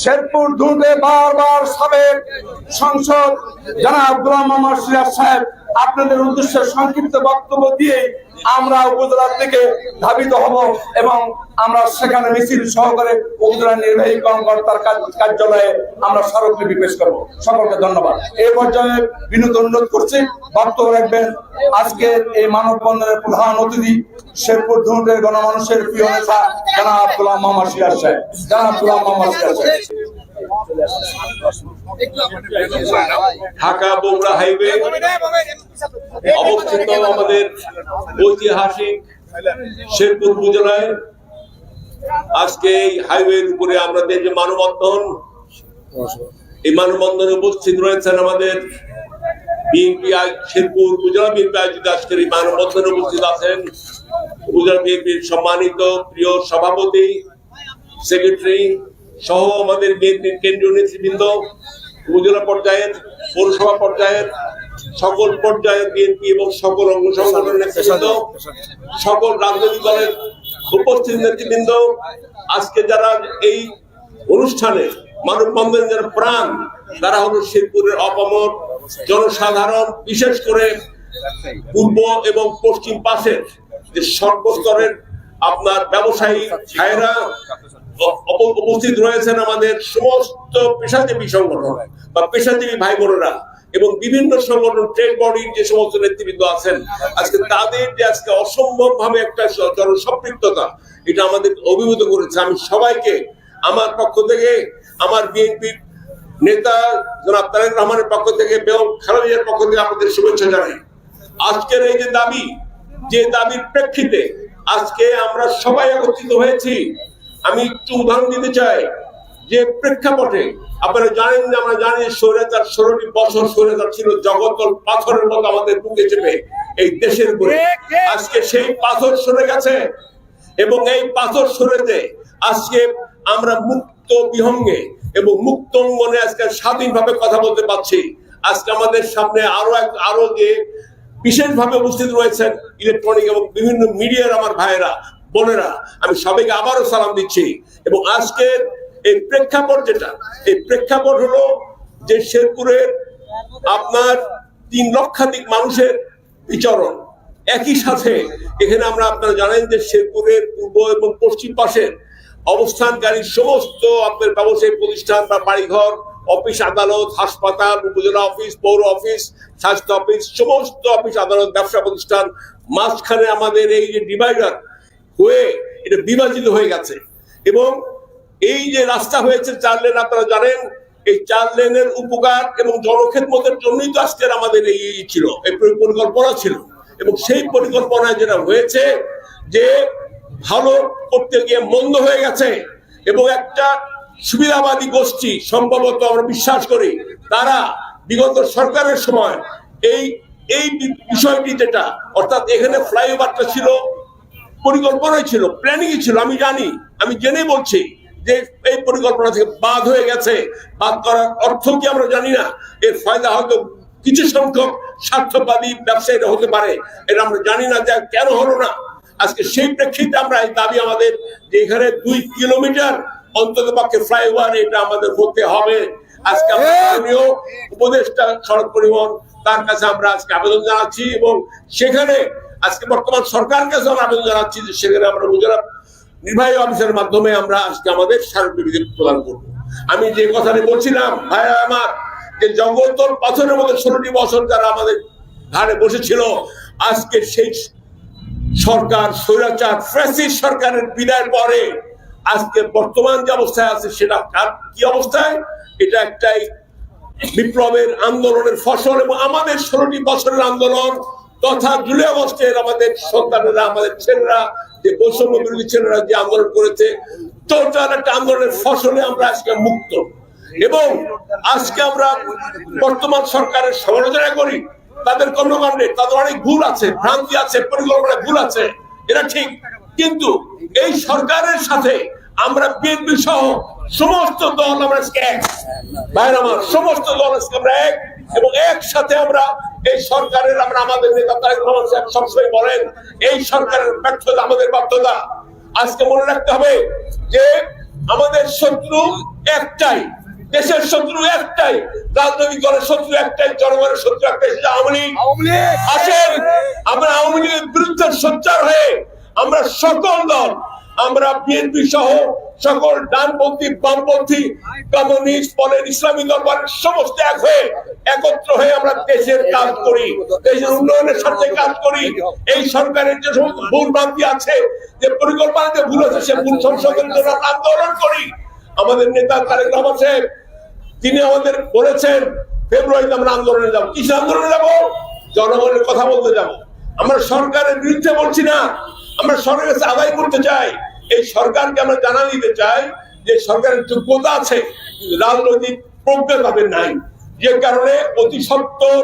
শেরপুর দুর্গে বারবার সাবেক সংসদ জনাব গোলাম মোহাম্মদ সাহেব আপনাদের উদ্দেশ্যে সংক্ষিপ্ত বক্তব্য দিয়ে আমরা উপজেলার দিকে ধাবিত হব এবং আমরা সেখানে মিছিল সহকারে উপজেলা নির্বাহী কর্মকর্তার কার্যালয়ে আমরা স্মারকলিপি পেশ করব। সকলকে ধন্যবাদ। এই পর্যায়ে বিনোদ অনুরোধ করছি, বক্তব্য রাখবেন আজকে এই মানববন্ধনের প্রধান অতিথি শেরপুর ধুনুটের গণমানুষের প্রিয় নেতা জনাব গোলাম মোহাম্মদ সিরাজ সাহেব। জনাব গোলাম মোহাম্মদ সিরাজ সাহেব। ঢাকা বগুড়া হাইওয়ে অবস্থিত আমাদের ঐতিহাসিক শেরপুর উপজেলায়। আজকে এই হাইওয়ের উপরে আমাদের যে মানববন্ধন। এই মানববন্ধনে উপস্থিত রয়েছেন আমাদের সম্মানিত প্রিয় সভাপতি, সেক্রেটারি সহ আমাদের বিএনপির কেন্দ্রীয় নেতৃবৃন্দ, উপজেলা পর্যায়ের, পৌরসভা পর্যায়ের, সকল পর্যায়ের বিএনপি এবং সকল অঙ্গ সংগঠনের নেতৃবৃন্দ, সকল রাজনৈতিক দলের উপস্থিত নেতৃবৃন্দ, আজকে যারা এই অনুষ্ঠানে মানববন্ধনের যারা প্রাণ, তারা হলো শিবপুরের অপমর জনসাধারণ, বিশেষ করে পূর্ব এবং পশ্চিম পাশের যে সর্বস্তরের আপনার ব্যবসায়ী ভাইয়েরা উপস্থিত রয়েছেন আমাদের সমস্ত পেশাজীবী সংগঠন বা পেশাজীবী ভাই বোনেরা এবং বিভিন্ন সংগঠন ট্রেড বডির যে সমস্ত নেতৃবৃন্দ আছেন, আজকে তাদের যে আজকে অসম্ভব ভাবে একটা এটা আমাদের অভিভূত করেছে। আমি সবাইকে আমার পক্ষ থেকে, আমার বিএনপির নেতা জনাব তারেক রহমানের পক্ষ থেকে এবং খালেদার পক্ষ থেকে আপনাদের শুভেচ্ছা জানাই। আজকের এই যে দাবি, যে দাবির প্রেক্ষিতে আজকে আমরা সবাই একত্রিত হয়েছি আমি একটু উদাহরণ দিতে চাই যে প্রেক্ষাপটে আপনারা জানেন যে আমরা জানি স্বৈরাচার ষোলোটি বছর স্বৈরাচার ছিল জগতল পাথরের মতো আমাদের বুকে চেপে এই দেশের উপরে। আজকে সেই পাথর সরে গেছে এবং এই পাথর সরেতে আজকে আমরা মুক্ত বিহঙ্গে এবং মুক্ত অঙ্গনে আজকে স্বাধীনভাবে কথা বলতে পারছি। আজকে আমাদের সামনে আরও এক আরও যে বিশেষভাবে উপস্থিত রয়েছেন ইলেকট্রনিক এবং বিভিন্ন মিডিয়ার আমার ভাইয়েরা বোনেরা, আমি সবাইকে আবারও সালাম দিচ্ছি। এবং আজকের এই প্রেক্ষাপট যেটা, এই প্রেক্ষাপট হলো যে শেরপুরের আপনার তিন লক্ষাধিক মানুষের বিচরণ। একই সাথে এখানে আমরা আপনারা জানেন যে শেরপুরের পূর্ব এবং পশ্চিম পাশের অবস্থানকারী সমস্ত আপনার ব্যবসায়িক প্রতিষ্ঠান বা বাড়িঘর, অফিস আদালত, হাসপাতাল, উপজেলা অফিস, পৌর অফিস, স্বাস্থ্য অফিস, সমস্ত অফিস আদালত, ব্যবসা প্রতিষ্ঠান, মাঝখানে আমাদের এই যে ডিভাইডার হয়ে এটা বিভাজিত হয়ে গেছে। এবং এই যে রাস্তা হয়েছে চার লেন, আপনারা জানেন, এই চার লেনের উপকার এবং জনক্ষেত্রের জন্যই তো আজকের আমাদের এই ছিল, এই পরিকল্পনা ছিল। এবং সেই পরিকল্পনায় যেটা হয়েছে যে ভালো করতে গিয়ে মন্দ হয়ে গেছে এবং একটা সুবিধাবাদী গোষ্ঠী, সম্ভবত আমরা বিশ্বাস করি, তারা বিগত সরকারের সময় এই এই বিষয়টি যেটা, অর্থাৎ এখানে ফ্লাইওভারটা ছিল পরিকল্পনাই ছিল প্ল্যানিংই ছিল আমি জানি আমি জেনে বলছি যে এই পরিকল্পনা থেকে বাদ হয়ে গেছে। বাদ করার অর্থ কি আমরা জানি না। এর ফায়দা হয়তো কিছু সংখ্যক স্বার্থবাদী ব্যবসায়ীরা হতে পারে এটা আমরা জানি না যে কেন হলো না। আজকে সেই প্রেক্ষিতে আমরা এই দাবি আমাদের যে এখানে দুই কিলোমিটার অন্তত পক্ষে ফ্লাইওভার এটা আমাদের করতে হবে। আজকে আমরা মাননীয় উপদেষ্টা সড়ক পরিবহন তার কাছে আমরা আজকে আবেদন জানাচ্ছি এবং সেখানে আজকে বর্তমান সরকার কাছে আমরা আবেদন জানাচ্ছি যে সেখানে আমরা গুজরাট নির্বাহী অফিসের মাধ্যমে আমরা আজকে আমাদের স্মারকলিপি প্রদান করব। আমি যে কথাটি বলছিলাম, ভাই, আমার যে জঙ্গলতল পাথরের মধ্যে ষোলোটি বছর যারা আমাদের ঘাড়ে বসেছিল, আজকে সেই সরকার, স্বৈরাচার, ফ্যাসিস্ট সরকারের বিদায়ের পরে আজকে বর্তমান যে অবস্থায় আছে সেটা কার- কি অবস্থায়? এটা একটাই বিপ্লবের আন্দোলনের ফসল এবং আমাদের ষোলোটি বছরের আন্দোলন তথা জুলাই আগস্টের আমাদের সন্তানেরা, আমাদের ছেলেরা, যে বৈষম্য বিরোধী ছেলেরা যে আন্দোলন করেছে টোটাল একটা আন্দোলনের ফসলে আমরা আজকে মুক্ত। এবং আজকে আমরা বর্তমান সরকারের সমালোচনা করি, তাদের কর্মকাণ্ডে তাদের অনেক ভুল আছে, ভ্রান্তি আছে পরিকল্পনায় ভুল আছে, এটা ঠিক। কিন্তু এই সরকারের সাথে আমরা বিএনপি সহ সমস্ত দল আমরা এক। ভাইয়ের আমার, সমস্ত দল আজকে আমরা এক। এবং একসাথে আমরা এই সরকারের আমরা আমাদের নেতা তারেক রহমান সাহেব সবসময় বলেন এই সরকারের ব্যর্থতা আমাদের ব্যর্থতা। আজকে মনে রাখতে হবে যে আমাদের শত্রু একটাই দেশের শত্রু একটাই রাজনৈতিক দলের শত্রু একটাই জনগণের শত্রু একটাই সেটা আওয়ামী লীগ। আসেন আমরা আওয়ামী লীগের বিরুদ্ধে সোচ্চার হয়ে আমরা সকল দল আমরা বিএনপি সহ সকল ডানপন্থী, বামপন্থী, কমিউনিস্ট পলের ইসলামী দরবারের সমস্ত এক হয়ে একত্র হয়ে আমরা দেশের কাজ করি, দেশের উন্নয়নের সাথে কাজ করি। এই সরকারের যে সমস্ত ভুল ভ্রান্তি আছে, যে পরিকল্পনাতে ভুল আছে, সে ভুল সংশোধনের জন্য আন্দোলন করি। আমাদের নেতা তারেক রহমান সাহেব, তিনি আমাদের বলেছেন, ফেব্রুয়ারিতে আমরা আন্দোলনে যাব। কিসের আন্দোলনে যাব? জনগণের কথা বলতে যাব। আমরা সরকারের বিরুদ্ধে বলছি না। আমরা সরকারের কাছে আদায় করতে চাই। এই সরকারকে আমরা জানা দিতে চাই যে সরকারের যোগ্যতা আছে রাজনৈতিক প্রজ্ঞা তাদের নাই। যে কারণে অতি সত্তর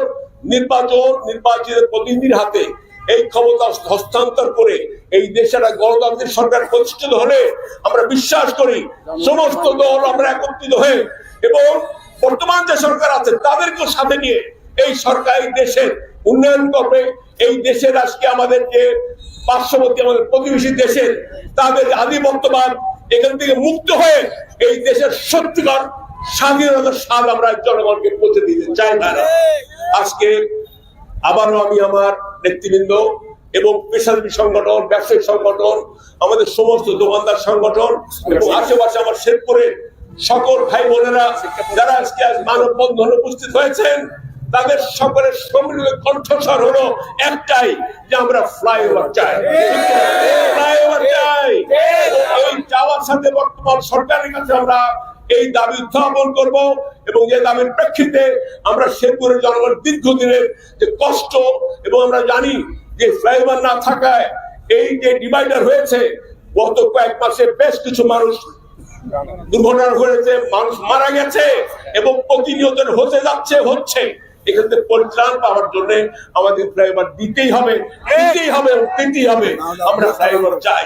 নির্বাচন, নির্বাচিত প্রতিনিধির হাতে এই ক্ষমতা হস্তান্তর করে এই দেশের গণতান্ত্রিক সরকার প্রতিষ্ঠিত হলে আমরা বিশ্বাস করি সমস্ত দল আমরা একত্রিত হয়ে এবং বর্তমান যে সরকার আছে, তাদেরকেও সাথে নিয়ে এই সরকার, এই দেশের উন্নয়ন করবে। এই দেশের আজকে আমাদের যে পার্শ্ববর্তী আমাদের প্রতিবেশী দেশের তাদের আধিপত্যবাদ এখান থেকে মুক্ত হয়ে এই দেশের সত্যিকার স্বাধীনতার স্বাদ আমরা জনগণকে পৌঁছে দিতে চাই না। আজকে আবারও আমি আমার নেতৃবৃন্দ এবং পেশাজীবী সংগঠন ব্যবসায়িক সংগঠন, আমাদের সমস্ত দোকানদার সংগঠন এবং আশেপাশে আমার শেরপুরের সকল ভাই বোনেরা যারা আজকে আজ মানববন্ধনে উপস্থিত হয়েছেন তাদের সকলের সম্মিলিত কণ্ঠস্বর হলো একটাই যে আমরা ফ্লাইওভার চাই। ফ্লাইওভার চাই। এই চাওয়ার সাথে বর্তমান সরকারের কাছে আমরা এই দাবি উত্থাপন করব এবং এই দাবির প্রেক্ষিতে আমরা শেরপুরের জনগণ দীর্ঘদিনের যে কষ্ট এবং আমরা জানি যে ফ্লাইওভার না থাকায় এই যে ডিভাইডার হয়েছে, গত কয়েক মাসে বেশ কিছু মানুষ দুর্ঘটনা হয়েছে মানুষ মারা গেছে এবং প্রতিনিয়ত হতে যাচ্ছে, হচ্ছে। এখান থেকে পরিত্রাণ পাওয়ার জন্য আমাদের দিতেই হবে দিতেই হবে দিতেই হবে। আমরা চাই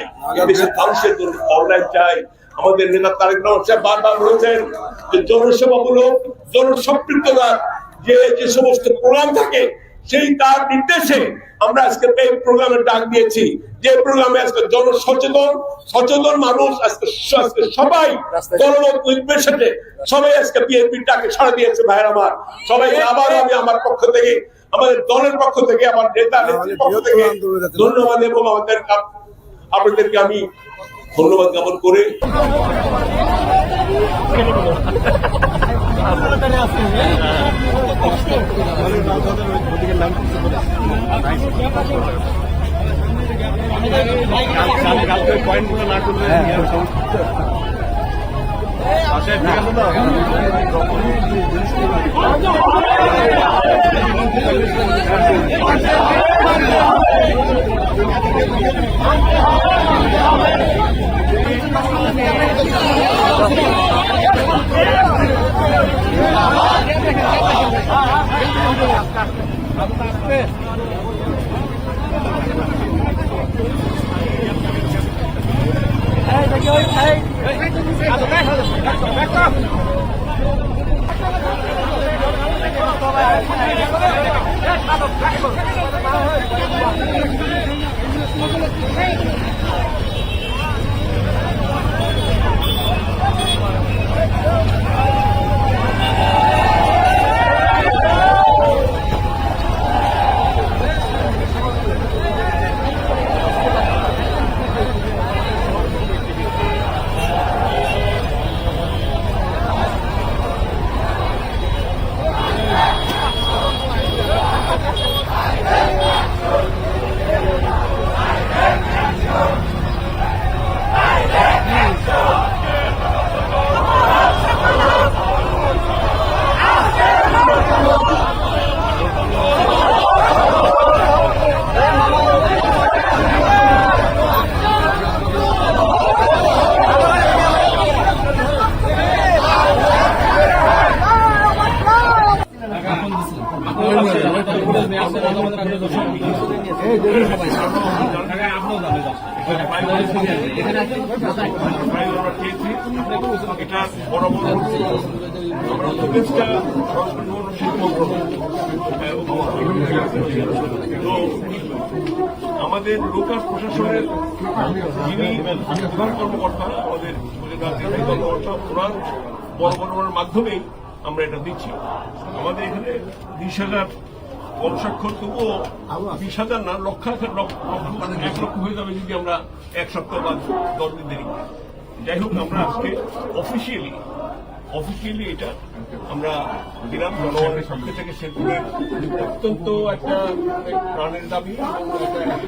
দেশের মানুষের জন্য অনলাইন চাই। আমাদের নেতা তারেক রহমান সাহেব বারবার বলেছেন যে জনসেবামূলক জনসম্পৃক্ততা যে যে সমস্ত প্রোগ্রাম থাকে সেই তার নির্দেশে আমরা আজকে এই প্রোগ্রামের ডাক দিয়েছি। যে প্রোগ্রামে আজকে জনসচেতন সচেতন মানুষ আজকে আজকে সবাই দলমত নির্বিশেষে সবাই আজকে বিএনপির ডাকে সাড়া দিয়েছে ভাইয়ের আমার। সবাই আবার আমি আমার পক্ষ থেকে আমাদের দলের পক্ষ থেকে আমার নেতা নেত্রীর পক্ষ থেকে ধন্যবাদ এবং আমাদের আপনাদেরকে আমি ধন্যবাদ জ্ঞাপন করে এটা বড় বড় উপদেষ্টা সংস্করণ শিল্প মন্ত্রণালয়। তো আমাদের লোকাল প্রশাসনের যিনি প্রধান কর্মকর্তা, আমাদের রাজনৈতিক কর্মকর্তা, ওনার বর্বরণের মাধ্যমেই আমরা এটা দিচ্ছি। আমাদের এখানে বিশ হাজার গণস্বাক্ষর তবুও বিশ হাজার না লক্ষ লক্ষ এক লক্ষ হয়ে যাবে যদি আমরা এক সপ্তাহ বা দশ দিন দেরি যাই হোক আমরা আজকে অফিসিয়ালি অফিসিয়ালি এটা আমরা দিলাম। জনগণের পক্ষে থেকে শেরপুরের অত্যন্ত একটা প্রাণের দাবি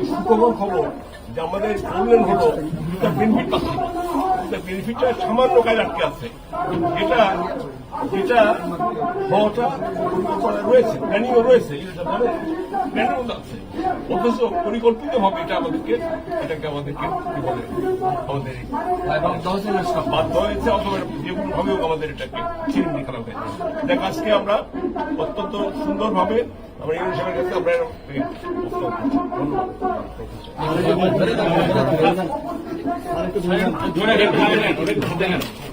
সুখবর খবর যে আমাদের প্রবলেম হলো বেনিফিট পাচ্ছি বেনিফিটটা সামান্য কাজ আটকে আছে। এটা যেটা হওয়াটা রয়েছে প্ল্যানিংও রয়েছে প্ল্যানিংও আছে। অথচ পরিকল্পিতভাবে এটা আমাদেরকে এটাকে আমাদেরকে কি বলে আমাদের বাধ্য হয়েছে অথবা যে কোনোভাবেও আমাদের এটাকে নিয়ে ফেলা হয়েছে। দেখ আজকে আমরা অত্যন্ত সুন্দরভাবে আমরা সাহেবের কাছে আমরা ধন্যবাদ।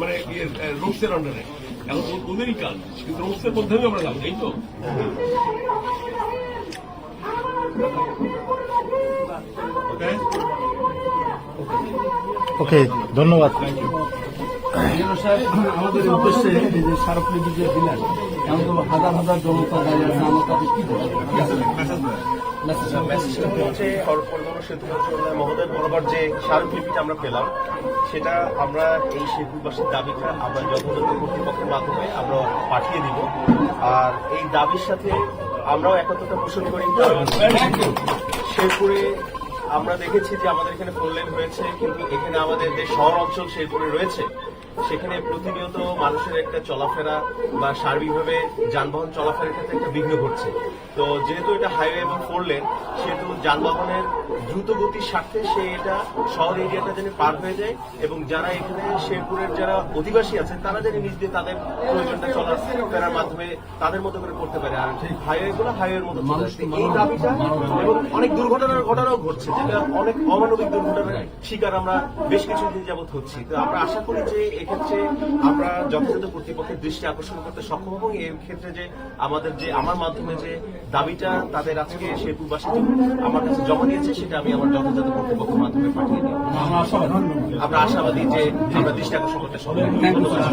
মানে রোডসের আন্ডারে এখন ওদেরই কাজ কিন্তু রোডসের মধ্যেও আমরা যাব এই তো ওকে ওকে ধন্যবাদ। আমাদের উদ্দেশ্যে যে স্মারকলিপি যে দিলেন এমন তো হাজার হাজার জনতা দাঁড়িয়ে আছে আমার কি মহোদয় বরাবর যে স্মারকলিপিটা আমরা পেলাম সেটা আমরা এই সেতুবাসীর দাবিটা আমরা যথাযথ কর্তৃপক্ষের মাধ্যমে আমরা পাঠিয়ে দিব। আর এই দাবির সাথে আমরাও একত্রতা পোষণ করি শেরপুরে আমরা দেখেছি যে আমাদের এখানে ফোরলেন হয়েছে, কিন্তু এখানে আমাদের যে শহর অঞ্চল সেগুলি রয়েছে, সেখানে প্রতিনিয়ত মানুষের একটা চলাফেরা বা সার্বিকভাবে যানবাহন চলাফেরার ক্ষেত্রে একটা বিঘ্ন ঘটছে। তো যেহেতু এটা হাইওয়ে এবং ফোর লেন সেহেতু যানবাহনের দ্রুত গতির স্বার্থে সে এটা শহর এরিয়াটা যেন পার হয়ে যায় এবং যারা এখানে শেরপুরের যারা অধিবাসী আছেন তারা যেন নিজ দিয়ে তাদের প্রয়োজনটা চলাফেরার মাধ্যমে তাদের মতো করে করতে পারে। আর হাইওয়ে গুলো হাইওয়ের মতো এই দাবিটা এবং অনেক দুর্ঘটনার ঘটনাও ঘটছে যেটা অনেক অমানবিক দুর্ঘটনার শিকার আমরা বেশ কিছুদিন যাবত হচ্ছি। তো আমরা আশা করি যে এক্ষেত্রে আমরা যথাযথ কর্তৃপক্ষের দৃষ্টি আকর্ষণ করতে সক্ষম এবং এর ক্ষেত্রে যে আমাদের যে আমার মাধ্যমে যে দাবিটা তাদের আজকে সে শেরপুরবাসী আমার কাছে জমা দিয়েছে, সেটা আমি আমার যথাযথ কর্তৃপক্ষের মাধ্যমে পাঠিয়ে দিই। আমরা আশাবাদী যে আমরা দৃষ্টি আকর্ষণ করতে সক্ষম ধন্যবাদ।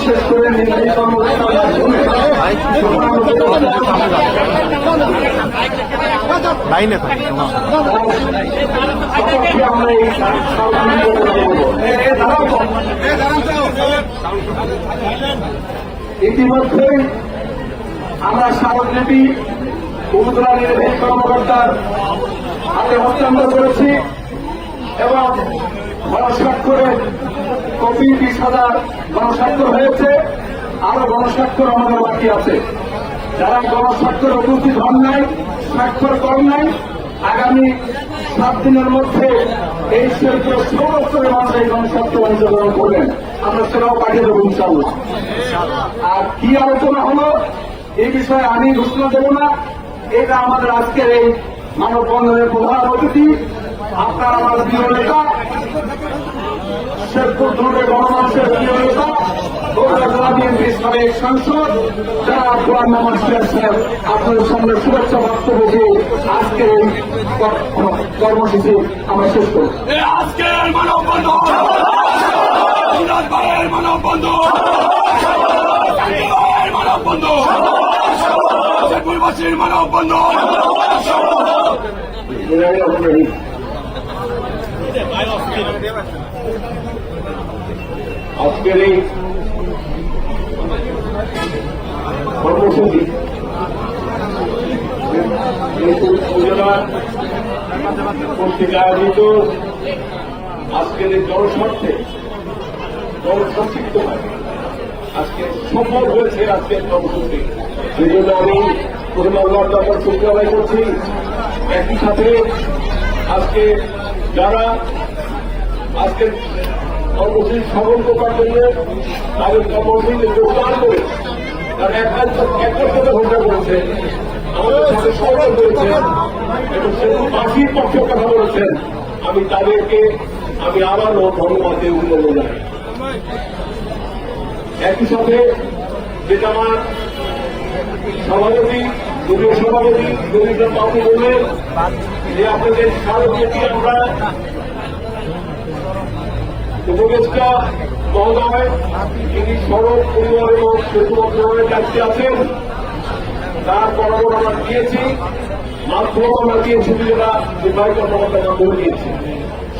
শেষ ইতিমধ্যে আমরা স্মারকলিপি উপজেলা কর্মকর্তার হাতে হস্তান্তর করেছি এবং গণস্বাক্ষরের কপি বিশ হাজার গণস্বাক্ষর হয়েছে, আরও গণস্বাক্ষর আমাদের বাকি আছে। যারা গণস্বাক্ষর উপস্থিত হন নাই, স্বাক্ষর করেন নাই, আগামী সাত দিনের মধ্যে এই শিল্পের সৌরস্তরের মানুষ এই গণস্বাক্ষর অংশগ্রহণ করবেন। আমরা সেটাও পাঠিয়ে দেবো ইনশাল্লাহ আর কি আলোচনা হলো এই বিষয়ে আমি ঘোষণা দেব না। এটা আমাদের আজকের এই মানববন্ধনের প্রধান অতিথি, আপনার আমার প্রিয় নেতা শেরপুর দুর্গে গণমানুষের প্রিয় নেতা সাংসদ আপনাদের সামনে শুভেচ্ছা বক্তব্য দিয়ে আজকের এই কর্মসূচি আমরা শেষ করি আজকের ফাঁসির মানব বন্ধন আজকের এই কর্মসূচি কর্তৃক আয়োজিত আজকের এই জনস্বার্থে জনসংক্ষিপ্ত আজকে সফল হয়েছে আজকের কর্মসূচি জন্য আমি প্রথমে আল্লাহ তাআলার শুক্র আদায় করছি। একই সাথে আজকে যারা আজকে কর্মসূচি সফল করার জন্য তাদের কর্মসূচিতে যোগদান করে তারা একটার সাথে ঘোষণা করেছে। আমাদের সাথে সহযোগ করেছে এবং সেতু বাসীর পক্ষে কথা বলেছেন। আমি তাদেরকে, আমি আবারও ধন্যবাদ দিয়ে উন্নত জানাই। একই সাথে যেটা আমার সভাপতি, দলীয় সভাপতি রবীন্দ্র বাবু বললেন যে আপনাদের স্মারকটি আমরা। উপদেষ্টা মহোদয়, তিনি সড়ক পরিবার এবং সেতু মন্ত্রণালয়ের দায়িত্বে আছেন। তার বরাবর আমরা দিয়েছি, মাধ্যম আমরা দিয়েছি যেটা নির্বাহী কর্মকর্তা মাধ্যমে দিয়েছি।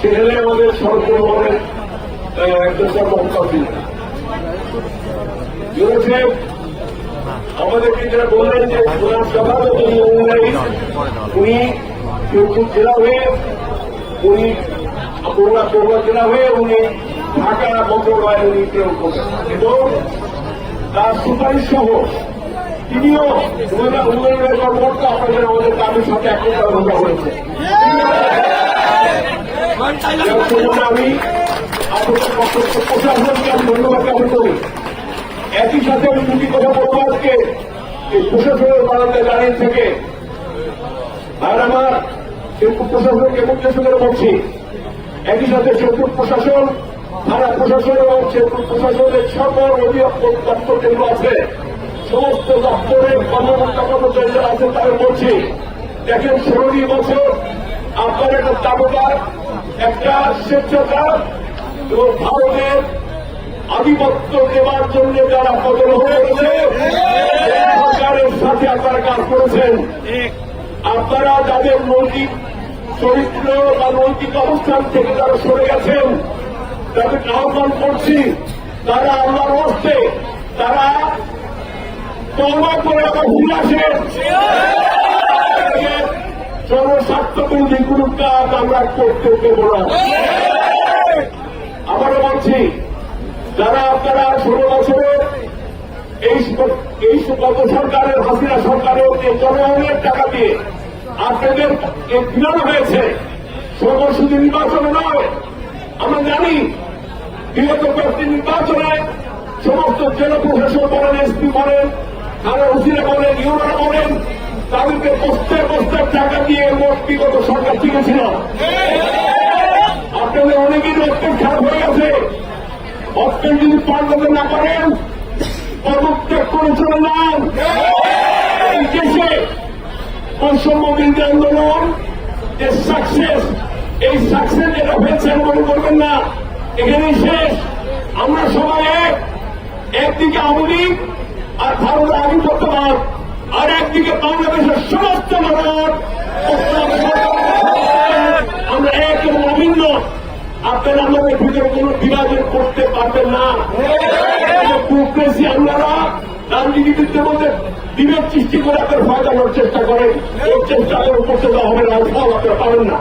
সেখানে আমাদের সড়ক পরিবহনের একজন কর্মকর্তা রয়েছে আমাদেরকে যারা বললেন যে ওনার সভাপত অনুযায়ী উনি ফেসবুক জেলা হয়ে, উনি বগুড়া বগুড়া জেলা হয়ে, উনি ঢাকা মন্ত্রণালয়ে উনি প্রয়োগ করবেন। এবং তার সুপারিশ সহ তিনিও উন্নয়ন উন্নয়নের কর্মকর্তা আপনাদের আমাদের দাবির সাথে একত্রে ঘোষণা করেছে আমি আপনাদের প্রশাসনকে আমি ধন্যবাদ জ্ঞাপন করি একই সাথে আমি দুটি কথা বলব আজকে। প্রশাসনের বারান্দায় দাঁড়িয়ে থেকে। আর আমার সেতু প্রশাসনকে উদ্দেশ্য করে বলছি একই সাথে সেতু প্রশাসন, থানা প্রশাসন এবং সেতু প্রশাসনের সকল অধিদপ্তর দপ্তর যেগুলো আছে। সমস্ত দপ্তরের কর্মকর্তা কর্মচারী যারা আছে তাদের বলছি, দেখেন ষোলোটি বছর আপনার একটা দাবদার একটা স্বেচ্ছাচার, এবং ভারতের আধিপত্য দেওয়ার জন্য যারা বদল হয়েছে সরকারের সাথে আপনারা কাজ করেছেন। আপনারা যাদের নৈতিক চরিত্র বা নৈতিক অবস্থান থেকে যারা সরে গেছেন, তাদের আহ্বান করছি, তারা আল্লাহর হস্তে, তারা তলবা করে আবার ঘুরে আসেন। জনস্বার্থ বিরোধী কোনো কাজ আমরা করতে দেব না। আবারও বলছি যারা আপনারা ষোলো বছরে এই গত সরকারের, হাসিনা সরকারের জনগণের টাকা দিয়ে আপনাদের ফিরানো হয়েছে সর্ব শুধু নির্বাচনে নয়, আমরা জানি বিগত কয়েকটি নির্বাচনে সমস্ত জেলা প্রশাসন বলেন, এসপি বলেন থানা হুসিনা বলেন ইউরা বলেন, তাদেরকে বস্তায় বস্তায় টাকা দিয়ে মোট বিগত সরকার ঠিকেছিল আপনাদের অনেকেই রক্তের খারাপ হয়ে গেছে। অর্থের যদি পাল্টাতে না পারেন, পদত্যাগ করে চলে যান। দেশে বৈষম্য বিরোধী আন্দোলন, যে সাকসেস এই সাকসেস যেটা হয়েছে মনে করবেন না। এখানেই শেষ। আমরা সবাই এক। একদিকে আওয়ামী আর ভারতের আধিপত্যবাদ আর একদিকে বাংলাদেশের সমস্ত মানুষ আমরা এক এবং অভিন্ন। আপনারা আমাদের ভিতরে কোন বিভাজন করতে পারবেন না? আপনারা রাজনীতিবিদদের মধ্যে বিভেদ সৃষ্টি করে আপনার ফায়দানোর চেষ্টা করেন। এই চেষ্টা করে করতে দেওয়া হবে না, ফল আপনারা পাবেন না।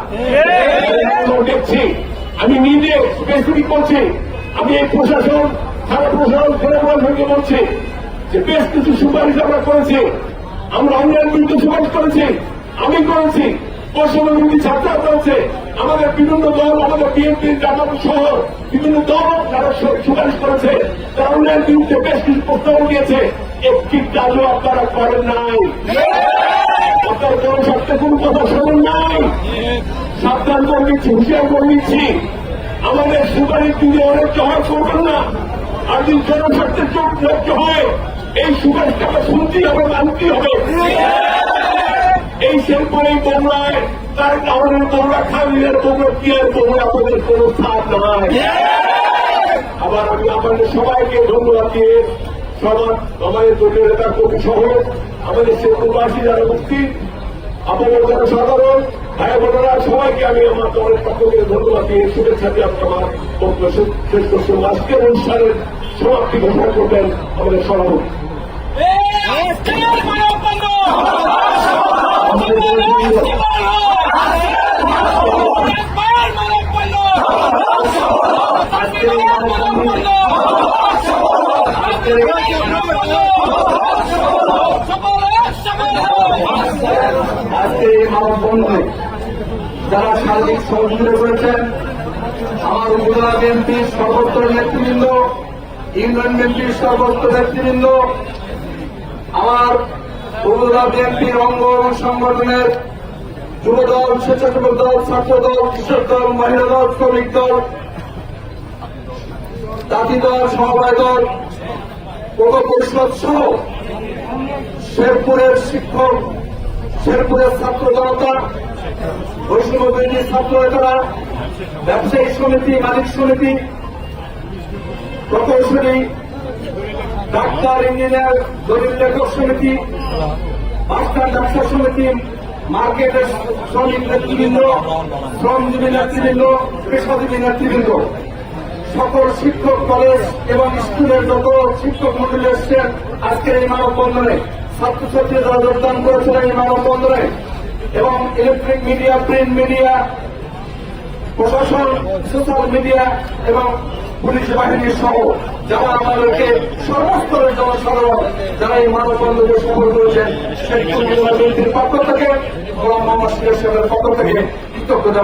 দেখছি, আমি নিজে স্পেসিফিক বলছি, আমি এই প্রশাসন, সারা প্রশাসন ফেরে প্রশাসনকে বলছি যে বেশ কিছু সুপারিশ আমরা করেছি, আমরা অন্যান্য বিরুদ্ধে সুপারিশ করেছি, আমি করেছি পশ্চিমবঙ্গ ছাত্র করেছে আমাদের বিভিন্ন দল, আমাদের বিএনপির জামাত সহ বিভিন্ন দল যারা সুপারিশ করেছে, তারা অন্যান্য বিরুদ্ধে বেশ কিছু প্রস্তাবনা দিয়েছে একটি কাজও আপনারা করেন নাই? আপনার জনস্বার্থে কোন কথা শোনেন নাই? সাবধান করে দিচ্ছি হুঁশিয়ার করে দিচ্ছি আমাদের সুপারিশ যদি অনেক জয় করবেন না। আর যদি জনস্বার্থে চোখ লক্ষ হয়, এই সুপারিশটা শুনতেই হবে, মানতেই হবে। এই শিল্পের বগুড়ায় তার কারণে বগুড়া খাবিলের বগুড়া কিয়ার বগুড়া আপনাদের কোন স্থান নয় আবার আমি আপনাদের সবাইকে ধন্যবাদ দিয়ে সমাজ আমাদের দলীয় নেতা কর্মী সহ আমাদের সেতুবাসী যারা মুক্তি আমাদের জনসাধারণ ভাই বোনেরা সবাইকে আমি আমার দলের পক্ষ থেকে ধন্যবাদ দিয়ে শুভেচ্ছা দিয়ে আমার বক্তব্য শেষ- শেষ করছি। আজকের অনুষ্ঠানের সমাপ্তি ঘোষণা করবেন আমাদের সভাপতি। আজকে এই মানববন্ধনে যারা সার্বিক সহযোগিতা করেছেন আমার উপজেলা বিএনপির সর্বোত্তর নেতৃবৃন্দ ইউনিয়ন বিএনপির সর্বোচ্চ নেতৃবৃন্দ আমার উপজেলা বিএনপির অঙ্গ সংগঠনের যুবদল, স্বেচ্ছাসেবক দল, ছাত্র দল, কৃষক দল, মহিলা দল, শ্রমিক দল, জাতি দল, সমবায় দল পৌর পরিষদ সহ শেরপুরের শিক্ষক, শেরপুরের ছাত্র জনতা বৈষ্ণব বিরোধী ছাত্র নেতারা, ব্যবসায়ী সমিতি, মালিক সমিতি, প্রকৌশলী ডাক্তার, ইঞ্জিনিয়ার, দলিল লেখক সমিতি, মাস্টার ডাক্তার সমিতি মার্কেটের শ্রমিক নেতৃবৃন্দ, শ্রমজীবী নেতৃবৃন্দ, পেশাজীবী নেতৃবৃন্দ। সকল শিক্ষক কলেজ এবং স্কুলের যত শিক্ষক মন্ডলী এসছেন, আজকের এই মানববন্ধনে ছাত্রছাত্রী যারা যোগদান করেছিলেন এই মানববন্ধনে এবং ইলেকট্রিক মিডিয়া প্রিন্ট মিডিয়া প্রশাসন সোশ্যাল মিডিয়া এবং পুলিশ বাহিনীর সহ যারা আমাদেরকে সর্বস্তরের জনসাধারণ, যারা এই মানবন্ধকে সফল করেছেন, সেই পক্ষ থেকে পক্ষ থেকে কৃতজ্ঞতা